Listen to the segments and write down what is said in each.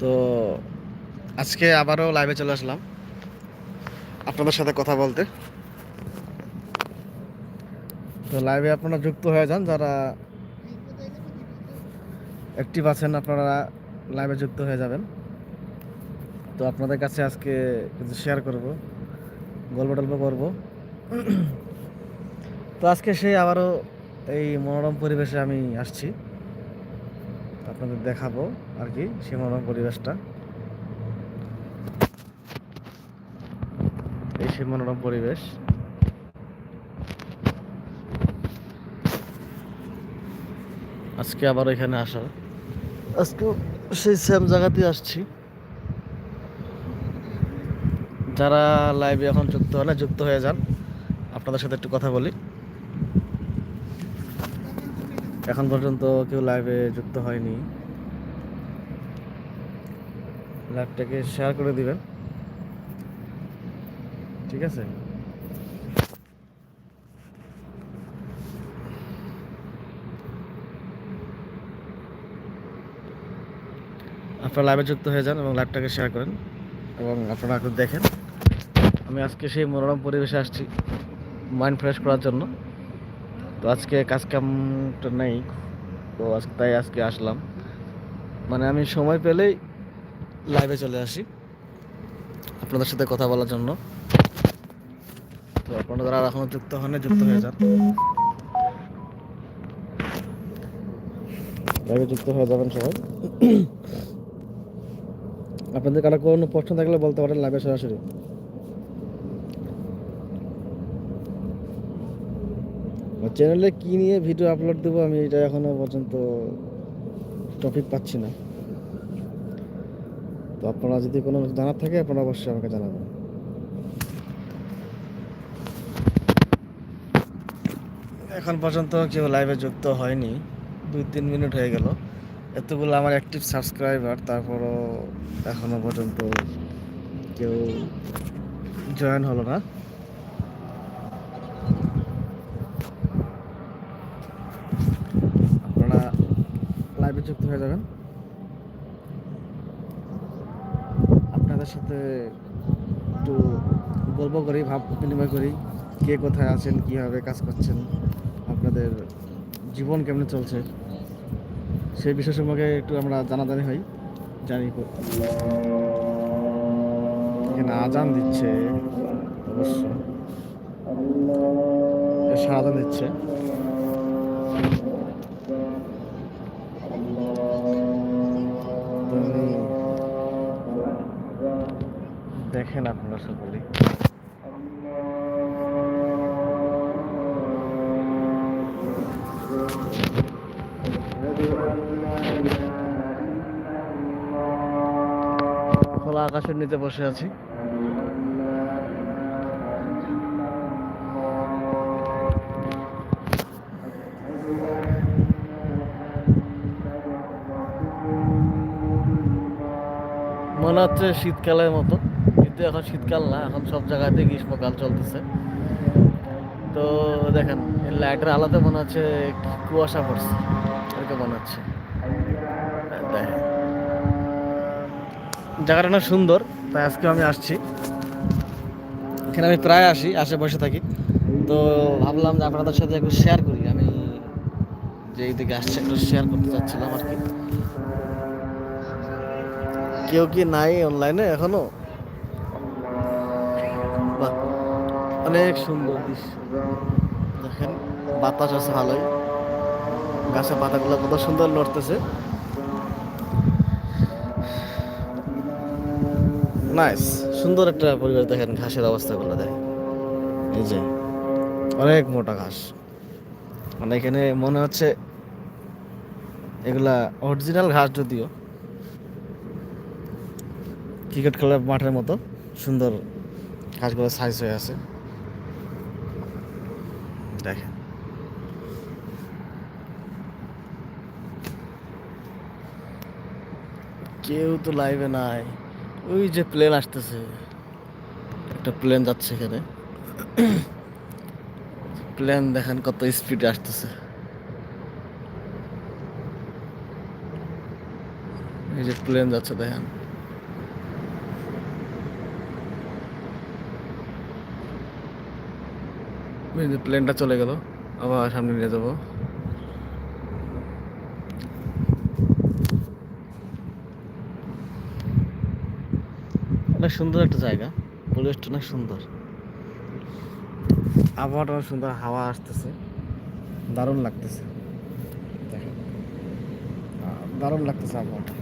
তো আজকে আবারও লাইভে চলে আসলাম। আপনাদের সাথে কথা বলতে। তো লাইভে আপনারা যুক্ত হয়ে যান, যারা অ্যাক্টিভ আছেন, আপনারা লাইভে যুক্ত হয়ে যাবেন। তো আপনাদের কাছে আজকে কিছু শেয়ার করব, গল্প টল্প করব। তো আজকে সেই আবারও এই মনোরম পরিবেশে আমি আসছি। আপনাদের দেখাবো আর কি সেই মনোরম পরিবেশটা। এই সেই মনোরম পরিবেশ। আজকে আবার এখানে আসা। আজকে সেই সেম জায়গাতেই আসছি। যারা লাইভে এখন যুক্ত হলে যুক্ত হয়ে যান। আপনাদের সাথে একটু কথা বলি। এখন পর্যন্ত কেউ লাইভে যুক্ত হয়নি। লাইভটাকে শেয়ার করে দিবেন। ঠিক আছে? আপনারা লাইভে যুক্ত হয়ে যান এবং লাইভটাকে শেয়ার করেন এবং আপনারা দেখেন। আমি আজকে সেই মনোরম পরিবেশে আসছি মাইন্ড ফ্রেশ করার জন্য। তো আজকে কাজ কামটা নেই, তো আজকে তাই আজকে আসলাম। মানে আমি সময় পেলেই লাইভে চলে আসি আপনাদের সাথে কথা বলার জন্য। তো আপনারা যারা এখনও যুক্ত হন যুক্ত হয়ে যান। লাইভে যুক্ত হয়ে যাবেন সবাই। আপনাদের কারও কোনো প্রশ্ন থাকলে বলতে পারেন লাইভে সরাসরি। চ্যানেলে কি নিয়ে ভিডিও আপলোড দেবো আমি এটা এখনও পর্যন্ত টপিক পাচ্ছি না। তো আপনারা যদি কোনো জানার থাকে, আপনারা অবশ্যই আমাকে জানাবেন। এখন পর্যন্ত কেউ লাইভে যুক্ত হয়নি। দুই তিন মিনিট হয়ে গেল। এতগুলো আমার অ্যাক্টিভ সাবস্ক্রাইবার তারপরও এখনও পর্যন্ত কেউ জয়েন হলো না আপনারা লাইভে যুক্ত হয়ে যাবেন। আপনাদের সাথে একটু গল্প করি, ভাব বিনিময় করি, কে কোথায় আছেন, কীভাবে কাজ করছেন, আপনাদের জীবন কেমন চলছে, সেই বিষয় সম্পর্কে একটু আমরা জানাজানি হই, জানি এখানে আজান দিচ্ছে, অবশ্য। সারাজান দিচ্ছে। দেখেন আপনারা সকলেই খোলা আকাশের নিচে বসে আছি। মনে হচ্ছে শীতকালের মতো। কিন্তু এখন শীতকাল না, এখন সব জায়গাতে গ্রীষ্মকাল চলতেছে। তো দেখেন লাইটের আলাদা মনে হচ্ছে কুয়াশা পড়ছে, এরকম মনে হচ্ছে। জায়গাটা না সুন্দর, তাই আজকে আমি আসছি। এখানে আমি প্রায় আসি, আসে বসে থাকি। তো ভাবলাম যে আপনাদের সাথে একটু শেয়ার করি। আমি যে এইদিকে আসছে, একটু শেয়ার করতে চাচ্ছিলাম আর কি। কেউ কি নাই অনলাইনে এখনও? অনেক সুন্দর দৃশ্য। দেখেন, বাতাস আছে ভালোই। গাছের পাতাগুলো কত সুন্দর নড়তেছে। নাইস সুন্দর একটা পরিবেশ দেখেন ঘাসের অবস্থাগুলো, দেখেন। এই যে, অনেক মোটা ঘাস। মানে এখানে মনে হচ্ছে এগুলা অরিজিনাল ঘাস যদিও। ক্রিকেট খেলার মাঠের মতো সুন্দর ঘাসগুলো সাইজ হয়ে আছে। দেখেন। কেউ তো লাইভে নাই। ওই যে প্লেন আসতেছে। একটা প্লেন যাচ্ছে এখানে। প্লেন দেখেন কত স্পিডে আসতেছে। এই যে প্লেন যাচ্ছে দেখেন এই যে প্লেনটা চলে গেল, আবার সামনে নিয়ে যাব। অনেক সুন্দর একটা জায়গা, পরিবেশটা অনেক সুন্দর। আবহাওয়াটা অনেক সুন্দর, হাওয়া আসতেছে, দারুণ লাগতেছে। দারুণ লাগতেছে আবহাওয়াটা।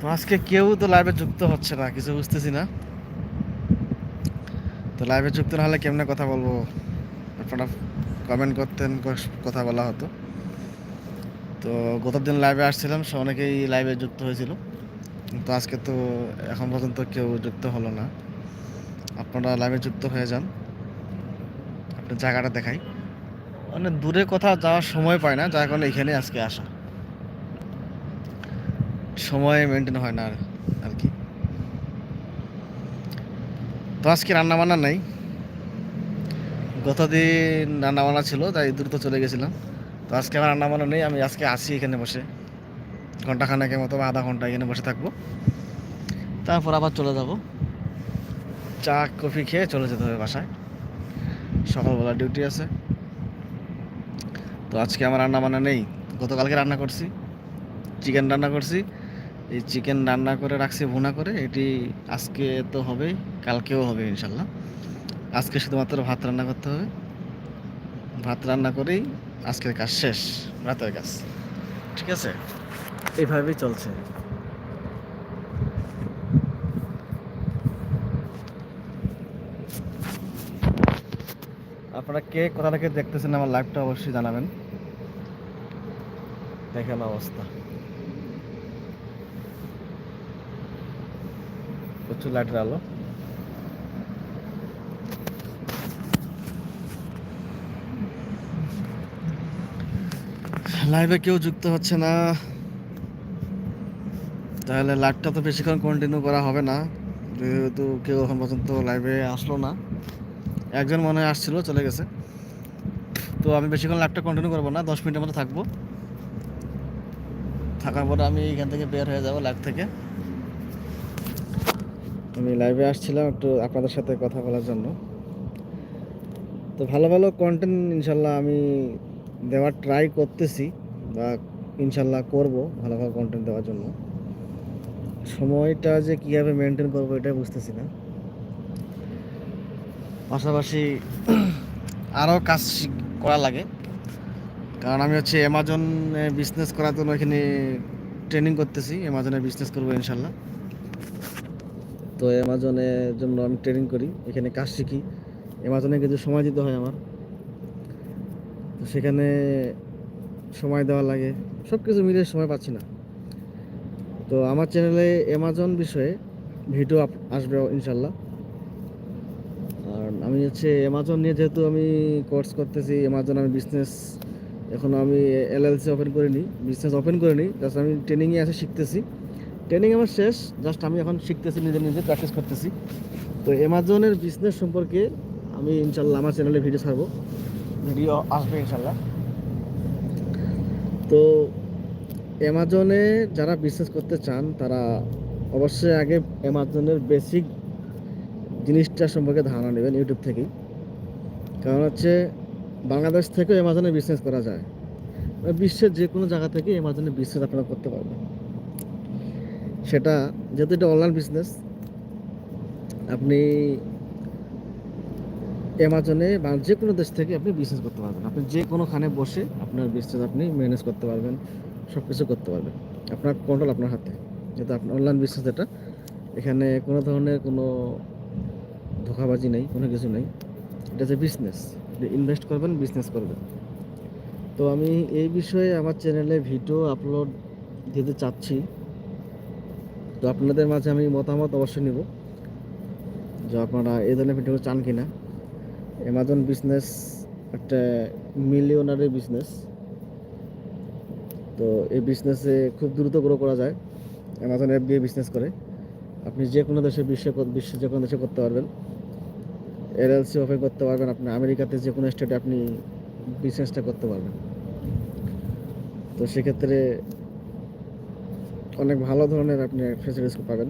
তো আজকে কেউ তো লাইভে যুক্ত হচ্ছে না, কিছু বুঝতেছি না। তো লাইভে যুক্ত না হলে কেমনে কথা বলব? আপনারা কমেন্ট করতেন কথা বলা হতো। তো গত দিন লাইভে আসছিলাম, সে অনেকেই লাইভে যুক্ত হয়েছিল। কিন্তু আজকে তো এখন পর্যন্ত কেউ যুক্ত হলো না। আপনারা লাইভে যুক্ত হয়ে যান। আপনার জায়গাটা দেখাই। মানে দূরে কোথাও যাওয়ার সময় পায় না, যার কারণে এখানে আজকে আসা। সময় মেনটেন হয় না আর আর কি। তো আজকে রান্না বান্না নাই। গত দিন রান্না বান্না ছিল, তাই দ্রুত চলে গেছিলাম। তো আজকে আমার রান্না বান্না নেই, আমি আজকে আসি এখানে বসে। ঘন্টাখানেকের মতো বা আধা ঘণ্টা এখানে বসে থাকব। তারপর আবার চলে যাব। চা, কফি খেয়ে চলে যেতে হবে বাসায়। সকালবেলা ডিউটি আছে। তো আজকে আমার রান্না বান্না নেই। গতকালকে রান্না করছি, চিকেন রান্না করছি। এই চিকেন রান্না করে রাখছি ভুনা করে, এটি আজকে তো হবে কালকেও হবে ইনশাল্লাহ। আজকে শুধুমাত্র ভাত রান্না করতে হবে। ভাত রান্না করেই আজকের কাজ শেষ রাতের কাজ। ঠিক আছে? এইভাবেই চলছে। আপনারা কে কোথা থেকে দেখতেছেন আমার লাইভটা অবশ্যই জানাবেন। দেখেন অবস্থা। প্রচুর লাইটের আলো। লাইভে কেউ যুক্ত হচ্ছে না। তাহলে লাইভটা তো বেশিক্ষণ কন্টিনিউ করা হবে না। যেহেতু কেউ এখন পর্যন্ত লাইভে আসলো না। একজন মনে হয় আসছিল, চলে গেছে। তো আমি বেশিক্ষণ লাইভটা কন্টিনিউ করব না, দশ মিনিটের মতো থাকব। থাকার পরে আমি এখান থেকে বের হয়ে যাব লাইভ থেকে। আমি লাইভে আসছিলাম একটু আপনাদের সাথে কথা বলার জন্য। তো ভালো ভালো কন্টেন্ট ইনশাল্লাহ আমি দেওয়ার ট্রাই করতেছি বা ইনশাল্লাহ করব ভালো ভালো কন্টেন্ট দেওয়ার জন্য। সময়টা যে কীভাবে মেনটেন করব এটাই বুঝতেছি না। পাশাপাশি আরও কাজ করা লাগে। কারণ আমি হচ্ছে অ্যামাজনে বিজনেস করার জন্য এখানে ট্রেনিং করতেছি। অ্যামাজনে বিজনেস করব ইনশাল্লাহ। তো অ্যামাজনের জন্য আমি ট্রেনিং করি, এখানে কাজ শিখি। অ্যামাজনে কিছু সময় দিতে হয় আমার। তো সেখানে সময় দেওয়া লাগে সব কিছু মিলে সময় পাচ্ছি না। তো আমার চ্যানেলে অ্যামাজন বিষয়ে ভিডিও আসবে ইনশাল্লাহ। আর আমি হচ্ছে অ্যামাজন নিয়ে যেহেতু আমি কোর্স করতেছি অ্যামাজন আমি বিজনেস এখনও আমি এলএলসি ওপেন করিনি বিজনেস ওপেন করিনি জাস্ট আমি ট্রেনিংয়ে এসে শিখতেছি। ট্রেনিং আমার শেষ জাস্ট আমি এখন শিখতেছি নিজে নিজে প্র্যাকটিস করতেছি। তো অ্যামাজনের বিজনেস সম্পর্কে আমি ইনশাল্লাহ আমার চ্যানেলে ভিডিও ছাড়বো। ভিডিও আসবে ইনশাল্লাহ। তো অ্যামাজনে যারা বিজনেস করতে চান তারা অবশ্যই আগে অ্যামাজনের বেসিক জিনিসটা সম্পর্কে ধারণা নেবেন ইউটিউব থেকেই। কারণ হচ্ছে বাংলাদেশ থেকেও অ্যামাজনে বিজনেস করা যায়। বিশ্বের যে কোনো জায়গা থেকে অ্যামাজনে বিজনেস আপনারা করতে পারবেন। সেটা যেহেতু এটা অনলাইন বিজনেস আপনি অ্যামাজনে বা যে কোনো দেশ থেকে আপনি বিজনেস করতে পারবেন। আপনি যে কোনোখানে বসে আপনার বিজনেস আপনি ম্যানেজ করতে পারবেন সব কিছু করতে পারবেন। আপনার কন্ট্রোল আপনার হাতে। যেহেতু আপনার অনলাইন বিজনেস এটা এখানে কোনো ধরনের কোনো ধোকাবাজি নেই, কোনো কিছু নেই। এটা যে বিজনেস ইনভেস্ট করবেন বিজনেস করবেন। তো আমি এই বিষয়ে আমার চ্যানেলে ভিডিও আপলোড দিতে চাচ্ছি। তো আপনাদের মাঝে আমি মতামত অবশ্যই নিব যে আপনারা এই ধরনের ভিডিও চান কি না অ্যামাজন বিজনেস একটা মিলিয়নারি বিজনেস তো এই বিজনেসে খুব দ্রুত গ্রো করা যায়। অ্যামাজন অ্যাপ দিয়ে বিজনেস করে। আপনি যে কোনো দেশে বিশ্বে বিশ্বের যে কোনো দেশে করতে পারবেন। এলএলসি ওপেন করতে পারবেন আপনি। আমেরিকাতে যে কোনো স্টেটে আপনি বিজনেসটা করতে পারবেন। তো সেক্ষেত্রে অনেক ভালো ধরনের আপনি ফেসিলিটিস পাবেন।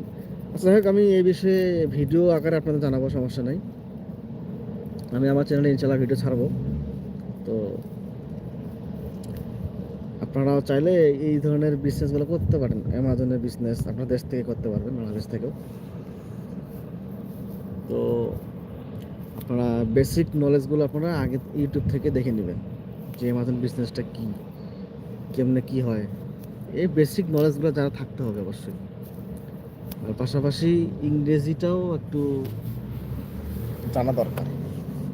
আচ্ছা যাই হোক, আমি এই বিষয়ে ভিডিও আকারে আপনাদের জানাব, সমস্যা নাই। আমি আমার চ্যানেলে ইনশাল্লাহ ভিডিও ছাড়বো। তো আপনারাও চাইলে এই ধরনের বিজনেসগুলো করতে পারেন। অ্যামাজনের বিজনেস আপনার দেশ থেকে করতে পারবেন, বাংলাদেশ থেকেও। তো আপনারা বেসিক নলেজগুলো আপনারা আগে ইউটিউব থেকে দেখে নেবেন যে অ্যামাজন বিজনেসটা কী, কেমনে কী হয়। এই বেসিক নলেজগুলো যারা থাকতে হবে অবশ্যই। আর পাশাপাশি ইংরেজিটাও একটু জানা দরকার।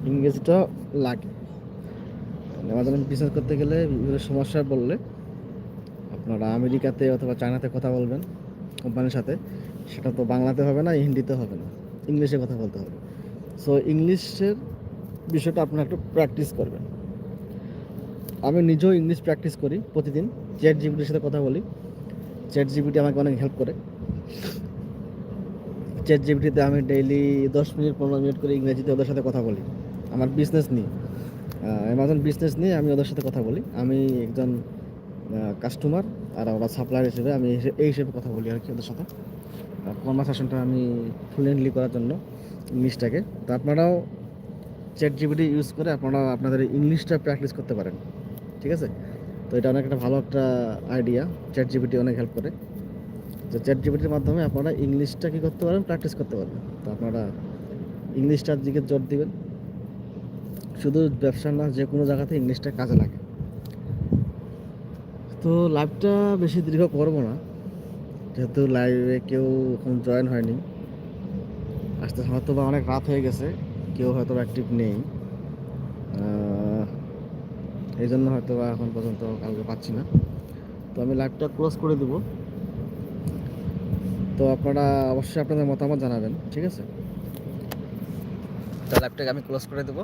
ইংরেজিটা লাগে। অ্যামাজন বিজনেস করতে গেলে বিভিন্ন সমস্যা বললে আপনারা আমেরিকাতে অথবা চায়নাতে কথা বলবেন কোম্পানির সাথে। সেটা তো বাংলাতে হবে না, হিন্দিতে হবে না। ইংলিশে কথা বলতে হবে। সো ইংলিশের বিষয়টা আপনারা একটু প্র্যাকটিস করবেন। আমি নিজেও ইংলিশ প্র্যাকটিস করি প্রতিদিন। চ্যাট জিবিটির সাথে কথা বলি। চ্যাট জিবিটি আমাকে অনেক হেল্প করে। চ্যাট জিবিটিতে আমি ডেইলি দশ মিনিট, পনেরো মিনিট করে ইংরেজিতে ওদের সাথে কথা বলি। আমার বিজনেস নিয়ে। অ্যামাজন বিজনেস নিয়ে আমি ওদের সাথে কথা বলি। আমি একজন কাস্টমার আর ওরা সাপ্লায়ার হিসেবে আমি এই- এই হিসেবে কথা বলি আর কি ওদের সাথে। কনভারসেশনটা আমি ফ্লুয়েন্টলি করার জন্য ইংলিশটাকে। তো আপনারাও চ্যাট জিবিটি ইউজ করে আপনারা আপনাদের ইংলিশটা প্র্যাকটিস করতে পারেন। ঠিক আছে? তো এটা অনেক একটা ভালো একটা আইডিয়া চ্যাট জিবিটি অনেক হেল্প করে। তো চ্যাট জিবিটির মাধ্যমে আপনারা ইংলিশটা কী করতে পারেন প্র্যাকটিস করতে পারবেন। তো আপনারা ইংলিশটার দিকে জোর দিবেন। শুধু ব্যবসা না, যে কোনো জায়গাতে ইংলিশটা কাজে লাগে। তো লাইভটা বেশি দীর্ঘ করব না। যেহেতু লাইভে কেউ এখন জয়েন হয়নি। আসতে হয়তো বা অনেক রাত হয়ে গেছে, কেউ হয়তো অ্যাক্টিভ নেই। এই জন্য হয়তো বা এখন পর্যন্ত কালকে পাচ্ছি না। তো আমি লাইভটা ক্লোজ করে দেব। তো আপনারা অবশ্যই আপনাদের মতামত জানাবেন, ঠিক আছে? তো লাইভটাকে আমি ক্লোজ করে দেবো।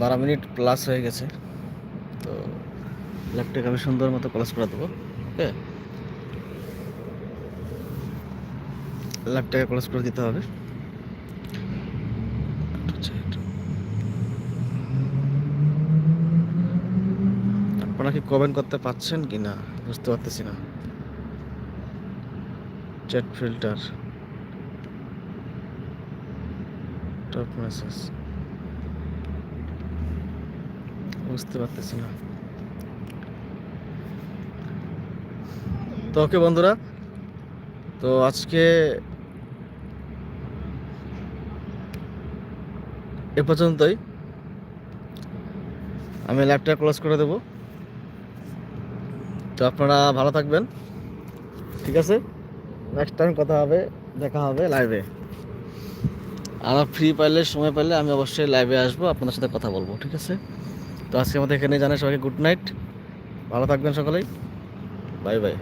বারো মিনিট প্লাস হয়ে গেছে। তো লাইভটাকে আমি সুন্দর মতো ক্লোজ করে দেবো, ওকে? লাইভটাকে ক্লোজ করে দিতে হবে। আপনারা কি কমেন্ট করতে পাচ্ছেন কি না বুঝতে পারতেছি না। চ্যাট ফিল্টার টপ মেসেজ বুঝতে পারতেছি না। তো ওকে বন্ধুরা, তো আজকে এ পর্যন্তই। আমি ল্যাপটপ ক্লোজ করে দেব। তো আপনারা ভালো থাকবেন। ঠিক আছে? নেক্সট টাইম কথা হবে, দেখা হবে লাইভে আর ফ্রি পাইলে, সময় পাইলে আমি অবশ্যই লাইভে আসব আপনার সাথে কথা বলব, ঠিক আছে? তো আজকে আমাদের এখানে জানাই সবাইকে গুড নাইট ভালো থাকবেন সকলেই। Bye bye